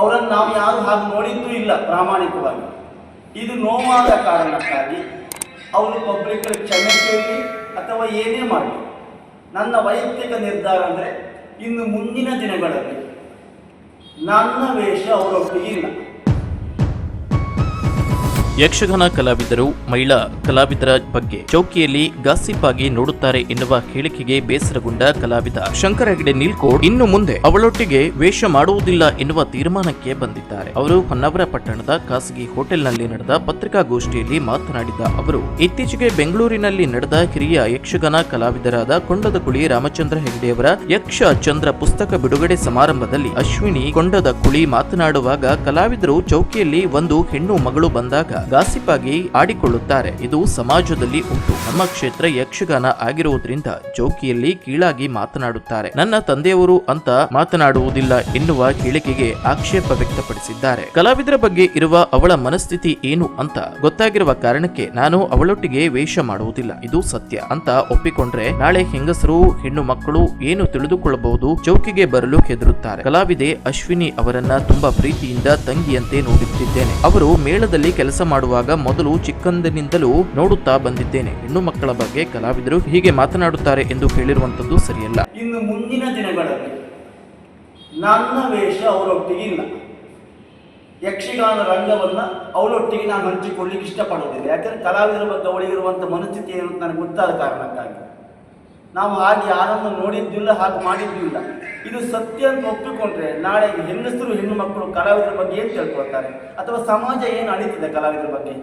ಅವರನ್ನು ನಾವು ಯಾರು ಹಾಗೆ ನೋಡಿದ್ದು ಇಲ್ಲ ಪ್ರಾಮಾಣಿಕವಾಗಿ. ಇದು ನೋವಾದ ಕಾರಣಕ್ಕಾಗಿ ಅವರು ಪಬ್ಲಿಕ್ ಕ್ಷಮೆ ಕೇಳಿ ಅಥವಾ ಏನೇ ಮಾಡಲಿ, ನನ್ನ ವೈಯಕ್ತಿಕ ನಿರ್ಧಾರ ಅಂದರೆ ಇನ್ನು ಮುಂದಿನ ದಿನಗಳಲ್ಲಿ ನನ್ನ ವೇಷ ಅವರೊಟ್ಟಿಗೆ ಇಲ್ಲ. ಯಕ್ಷಗಾನ ಕಲಾವಿದರು, ಮಹಿಳಾ ಕಲಾವಿದರ ಬಗ್ಗೆ ಚೌಕಿಯಲ್ಲಿ ಗಾಸಿಪ್ ಆಗಿ ನೋಡುತ್ತಾರೆ ಎನ್ನುವ ಹೇಳಿಕೆಗೆ ಬೇಸರಗೊಂಡ ಕಲಾವಿದ ಶಂಕರ ಹೆಗಡೆ ನೀಲ್ಕೋಡ್ ಇನ್ನು ಮುಂದೆ ಅವಳೊಟ್ಟಿಗೆ ವೇಷ ಮಾಡುವುದಿಲ್ಲ ಎನ್ನುವ ತೀರ್ಮಾನಕ್ಕೆ ಬಂದಿದ್ದಾರೆ. ಅವರು ಹೊನ್ನಾವರ ಪಟ್ಟಣದ ಖಾಸಗಿ ಹೋಟೆಲ್ನಲ್ಲಿ ನಡೆದ ಪತ್ರಿಕಾಗೋಷ್ಠಿಯಲ್ಲಿ ಮಾತನಾಡಿದ ಅವರು, ಇತ್ತೀಚೆಗೆ ಬೆಂಗಳೂರಿನಲ್ಲಿ ನಡೆದ ಹಿರಿಯ ಯಕ್ಷಗಾನ ಕಲಾವಿದರಾದ ಕೊಂಡದ ಕುಳಿ ರಾಮಚಂದ್ರ ಹೆಗಡೆಯವರ ಯಕ್ಷ ಚಂದ್ರ ಪುಸ್ತಕ ಬಿಡುಗಡೆ ಸಮಾರಂಭದಲ್ಲಿ ಅಶ್ವಿನಿ ಕೊಂಡದ ಕುಳಿ ಮಾತನಾಡುವಾಗ ಕಲಾವಿದರು ಚೌಕಿಯಲ್ಲಿ ಒಂದು ಹೆಣ್ಣು ಮಗಳು ಬಂದಾಗ ಗಾಸಿಪ್ ಆಗಿ ಆಡಿಕೊಳ್ಳುತ್ತಾರೆ. ಇದು ಸಮಾಜದಲ್ಲಿ ಉಂಟು. ನಮ್ಮ ಕ್ಷೇತ್ರ ಯಕ್ಷಗಾನ ಆಗಿರುವುದರಿಂದ ಜೋಕಿಯಲ್ಲಿ ಕೀಳಾಗಿ ಮಾತನಾಡುತ್ತಾರೆ. ನನ್ನ ತಂದೆಯವರು ಅಂತ ಮಾತನಾಡುವುದಿಲ್ಲ ಎನ್ನುವ ಹೇಳಿಕೆಗೆ ಆಕ್ಷೇಪ ವ್ಯಕ್ತಪಡಿಸಿದ್ದಾರೆ. ಕಲಾವಿದರ ಬಗ್ಗೆ ಇರುವ ಅವಳ ಮನಸ್ಥಿತಿ ಏನು ಅಂತ ಗೊತ್ತಾಗಿರುವ ಕಾರಣಕ್ಕೆ ನಾನು ಅವಳೊಟ್ಟಿಗೆ ವೇಷ ಮಾಡುವುದಿಲ್ಲ. ಇದು ಸತ್ಯ ಅಂತ ಒಪ್ಪಿಕೊಂಡ್ರೆ ನಾಳೆ ಹೆಂಗಸರು, ಹೆಣ್ಣು ಮಕ್ಕಳು ಏನು ತಿಳಿದುಕೊಳ್ಳಬಹುದು? ಚೌಕಿಗೆ ಬರಲು ಹೆದರುತ್ತಾರೆ. ಕಲಾವಿದೆ ಅಶ್ವಿನಿ ಅವರನ್ನ ತುಂಬಾ ಪ್ರೀತಿಯಿಂದ ತಂಗಿಯಂತೆ ನೋಡುತ್ತಿದ್ದೇನೆ. ಅವರು ಮೇಳದಲ್ಲಿ ಕೆಲಸ ಮಾಡುವಾಗ ಮೊದಲು ಚಿಕ್ಕಂದಿನಿಂದಲೂ ನೋಡುತ್ತಾ ಬಂದಿದ್ದೇನೆ. ಹೆಣ್ಣು ಮಕ್ಕಳ ಬಗ್ಗೆ ಕಲಾವಿದರು ಹೀಗೆ ಮಾತನಾಡುತ್ತಾರೆ ಎಂದು ಹೇಳಿರುವಂತದ್ದು ಸರಿಯಲ್ಲ. ಇನ್ನು ಮುಂದಿನ ದಿನಗಳಲ್ಲಿ ನನ್ನ ವೇಷ ಅವರೊಟ್ಟಿಗೆ ಇಲ್ಲ. ಯಕ್ಷಗಾನ ರಂಗವನ್ನ ಅವಳೊಟ್ಟಿಗೆ ನಾನು ಹಂಚಿಕೊಳ್ಳಿಕ್ಕೆ ಇಷ್ಟಪಡೋದಿಲ್ಲ ಯಾಕಂದ್ರೆ ಕಲಾವಿದರ ಬಗ್ಗೆ ಅವಳಿಗಿರುವಂಥ ಮನಸ್ಥಿತಿ ಏನು ನನಗೆ ಗೊತ್ತಾದ ಕಾರಣಕ್ಕಾಗಿ. ನಾವು ಹಾಗೆ ಯಾರನ್ನು ನೋಡಿದ್ದಿಲ್ಲ, ಹಾಗೆ ಮಾಡಿದ್ದಿಲ್ಲ. ಇದು ಸತ್ಯ ಅಂತ ಒಪ್ಪಿಕೊಂಡ್ರೆ ನಾಳೆ ಹೆಂಗಸರು, ಹೆಣ್ಣು ಮಕ್ಕಳು ಕಲಾವಿದರ ಬಗ್ಗೆ ಏನು ತಿಳ್ಕೊಳ್ತಾರೆ? ಅಥವಾ ಸಮಾಜ ಏನು ಅಳಿತಿದೆ ಕಲಾವಿದರ ಬಗ್ಗೆ?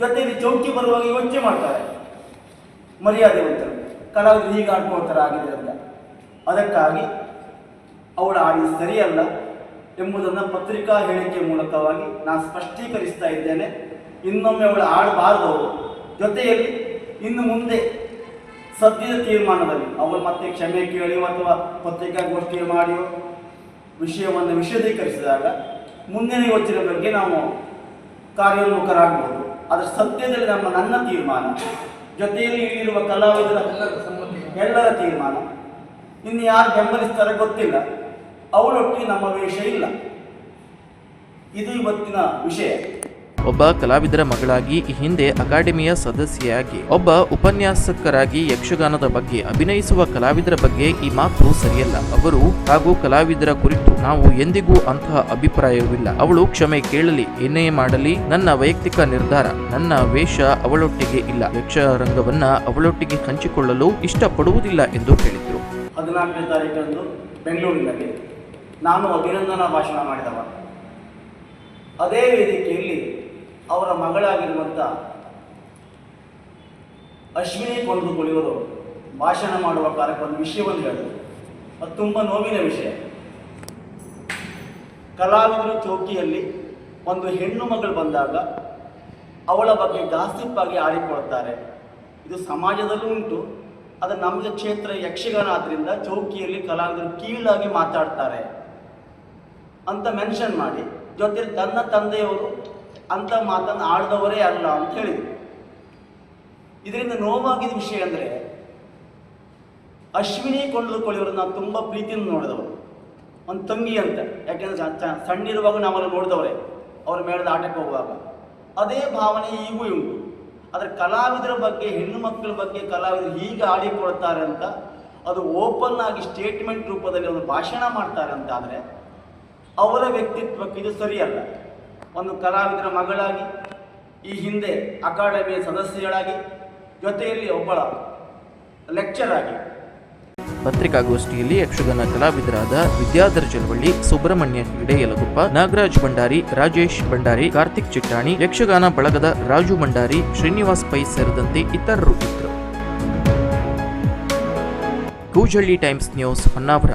ಜೊತೆಯಲ್ಲಿ ಚೌಕಿ ಬರುವಾಗ ಯೋಚನೆ ಮಾಡ್ತಾರೆ. ಮರ್ಯಾದೆವಂತರು ಕಲಾವಿದರು ಹೀಗೆ ಆಡ್ಕೊಳ್ತಾರೆ ಆಗಿದೆ ಅಂತ. ಅದಕ್ಕಾಗಿ ಅವಳ ಹಾಡಿ ಸರಿಯಲ್ಲ ಎಂಬುದನ್ನು ಪತ್ರಿಕಾ ಹೇಳಿಕೆ ಮೂಲಕವಾಗಿ ನಾನು ಸ್ಪಷ್ಟೀಕರಿಸ್ತಾ ಇದ್ದೇನೆ. ಇನ್ನೊಮ್ಮೆ ಅವಳು ಆಡಬಾರದು ಜೊತೆಯಲ್ಲಿ ಇನ್ನು ಮುಂದೆ ಸದ್ಯದ ತೀರ್ಮಾನದಲ್ಲಿ. ಅವರು ಮತ್ತೆ ಕ್ಷಮೆ ಕೇಳಿಯೋ ಅಥವಾ ಪತ್ರಿಕಾಗೋಷ್ಠಿ ಮಾಡಿಯೋ ವಿಷಯವನ್ನು ವಿಶದೀಕರಿಸಿದಾಗ ಮುಂದಿನ ಯೋಚನೆ ಬಗ್ಗೆ ನಾವು ಕಾರ್ಯೋನ್ಮುಖರಾಗಬಹುದು ಅದರ ಸದ್ಯದಲ್ಲಿ ನಮ್ಮ ನನ್ನ ತೀರ್ಮಾನ, ಜೊತೆಯಲ್ಲಿ ಇಲ್ಲಿರುವ ಕಲಾವಿದರ ಎಲ್ಲರ ತೀರ್ಮಾನ. ಇನ್ನು ಯಾರು ಬೆಂಬಲಿಸ್ತಾರೆ ಗೊತ್ತಿಲ್ಲ. ಅವರೊಟ್ಟಿಗೆ ನಮ್ಮ ವೇಷ ಇಲ್ಲ. ಇದು ಇವತ್ತಿನ ವಿಷಯ. ಒಬ್ಬ ಕಲಾವಿದರ ಮಗಳಾಗಿ ಈ ಹಿಂದೆ ಅಕಾಡೆಮಿಯ ಸದಸ್ಯೆಯಾಗಿ, ಒಬ್ಬ ಉಪನ್ಯಾಸಕರಾಗಿ ಯಕ್ಷಗಾನದ ಬಗ್ಗೆ ಅಭಿನಯಿಸುವ ಕಲಾವಿದರ ಬಗ್ಗೆ ಈ ಮಾತು ಸರಿಯಲ್ಲ. ಅವರು ಹಾಗೂ ಕಲಾವಿದರ ಕುರಿತು ನಾವು ಎಂದಿಗೂ ಅಂತಹ ಅಭಿಪ್ರಾಯವಿಲ್ಲ. ಅವಳು ಕ್ಷಮೆ ಕೇಳಲಿ, ಏನೇ ಮಾಡಲಿ, ನನ್ನ ವೈಯಕ್ತಿಕ ನಿರ್ಧಾರ, ನನ್ನ ವೇಷ ಅವಳೊಟ್ಟಿಗೆ ಇಲ್ಲ. ಯಕ್ಷರಂಗವನ್ನ ಅವಳೊಟ್ಟಿಗೆ ಹಂಚಿಕೊಳ್ಳಲು ಇಷ್ಟಪಡುವುದಿಲ್ಲ ಎಂದು ಹೇಳಿದರು. ಹದಿನಾಲ್ಕನೇ ತಾರೀಕಂದು ಬೆಂಗಳೂರಿನಲ್ಲಿ ನಾನು ಅಭಿನಂದನಾ ಭಾಷಣ ಮಾಡಿದವ. ಅದೇ ವೇದಿಕೆಯಲ್ಲಿ ಅವರ ಮಗಳಾಗಿರುವಂಥ ಅಶ್ವಿನಿ ಕೊಂಡುಕೊಳ್ಳುವರು ಭಾಷಣ ಮಾಡುವ ಕಾರ್ಯಕ್ರಮ ವಿಷಯವನ್ನು ಹೇಳಿದರು ಅದು ತುಂಬ ನೋವಿನ ವಿಷಯ. ಕಲಾವಿದರ ಚೌಕಿಯಲ್ಲಿ ಒಂದು ಹೆಣ್ಣು ಮಗಳು ಬಂದಾಗ ಅವಳ ಬಗ್ಗೆ ಗಾಸಿಪ್ಪಾಗಿ ಆಡಿಕೊಳ್ತಾರೆ ಇದು ಸಮಾಜದಲ್ಲೂ ಉಂಟು. ಅದು ನಮ್ಮ ಕ್ಷೇತ್ರ ಯಕ್ಷಗಾನ ಆದ್ದರಿಂದ ಚೌಕಿಯಲ್ಲಿ ಕಲಾವಿದರು ಕೀಳಾಗಿ ಮಾತಾಡ್ತಾರೆ ಅಂತ ಮೆನ್ಷನ್ ಮಾಡಿ. ಜೊತೆ ತನ್ನ ತಂದೆಯವರು ಅಂತ ಮಾತನ್ನು ಆಡಿದವರೇ ಅಲ್ಲ ಅಂತ ಹೇಳಿದ್ರು. ಇದರಿಂದ ನೋವಾಗಿದ್ದ ವಿಷಯ ಅಂದರೆ ಅಶ್ವಿನಿ ಕೊಂಡುಕೊಳ್ಳಿಯವರು ನಾವು ತುಂಬ ಪ್ರೀತಿಯಿಂದ ನೋಡಿದವರು. ಒಂದು ತಂಗಿ ಅಂತ, ಯಾಕೆಂದ್ರೆ ಸಣ್ಣ ಇರುವಾಗ ನಾವೆಲ್ಲ ನೋಡಿದವರೇ, ಅವ್ರ ಮೇಳದ ಆಟಕ್ಕೆ ಹೋಗುವಾಗ. ಅದೇ ಭಾವನೆ ಈಗೂ ಉಂಟು ಆದರೆ ಕಲಾವಿದರ ಬಗ್ಗೆ, ಹೆಣ್ಣು ಮಕ್ಕಳ ಬಗ್ಗೆ ಕಲಾವಿದರು ಹೀಗೆ ಆಡಿಕೊಳ್ತಾರೆ ಅಂತ, ಅದು ಓಪನ್ ಆಗಿ ಸ್ಟೇಟ್ಮೆಂಟ್ ರೂಪದಲ್ಲಿ ಒಂದು ಭಾಷಣ ಮಾಡ್ತಾರೆ ಅಂತ ಆದರೆ ಅವರ ವ್ಯಕ್ತಿತ್ವಕ್ಕೆ ಇದು ಸರಿಯಲ್ಲ. ಒಂದು ಕಲಾವಿದರ ಮಗಳಾಗಿ, ಈ ಹಿಂದೆ ಅಕಾಡೆಮಿಯ ಸದಸ್ಯರಾಗಿ ಜೊತೆಯಲ್ಲಿ ಒಬ್ಬಳ ಲೆಕ್ಚರ್ ಆಗಿ. ಪತ್ರಿಕಾಗೋಷ್ಠಿಯಲ್ಲಿ ಯಕ್ಷಗಾನ ಕಲಾವಿದರಾದ ವಿದ್ಯಾಧರ್ ಚಳವಳ್ಳಿ, ಸುಬ್ರಹ್ಮಣ್ಯ ಹೆಗಡೆ ಯಲಗುಪ್ಪ, ನಾಗರಾಜ್ ಭಂಡಾರಿ, ರಾಜೇಶ್ ಭಂಡಾರಿ, ಕಾರ್ತಿಕ್ ಚಿಟ್ಟಾಣಿ, ಯಕ್ಷಗಾನ ಬಳಗದ ರಾಜು ಭಂಡಾರಿ, ಶ್ರೀನಿವಾಸ್ ಪೈ ಸೇರಿದಂತೆ ಇತರರು ಇದ್ದರು. Koojalli times news Honnavara.